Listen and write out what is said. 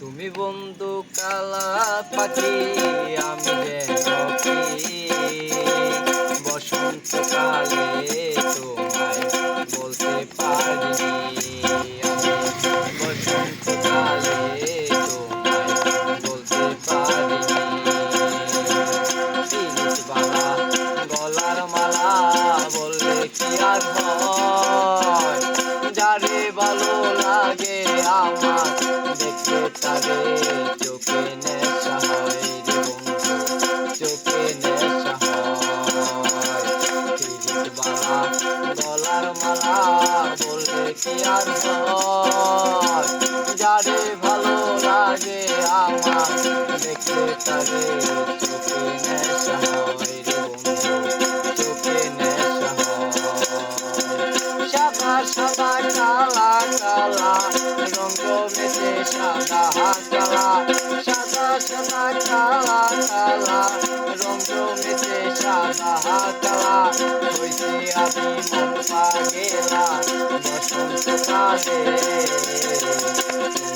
তুমি বন্ধু কালা পাখি, আমি যেন কি? বসন্তকালে তোমায় বলতে বসন্তকালে তোমায় বলতে গলার মালা বললে কি আর যারে ভালো লাগে আমার তারে চোখে নেশা চোখে নেশা হয় মালা বললে কি আর ভালো লাগে আমার চোখে নেশা কালা কালা রঙ মেশে সাদা কালা। সাদা সাদা, কালা কালা রঙ মেশে সাদা কালা। হইছি আমি মন পাগেলা বসন্তকালে তুমি বন্ধু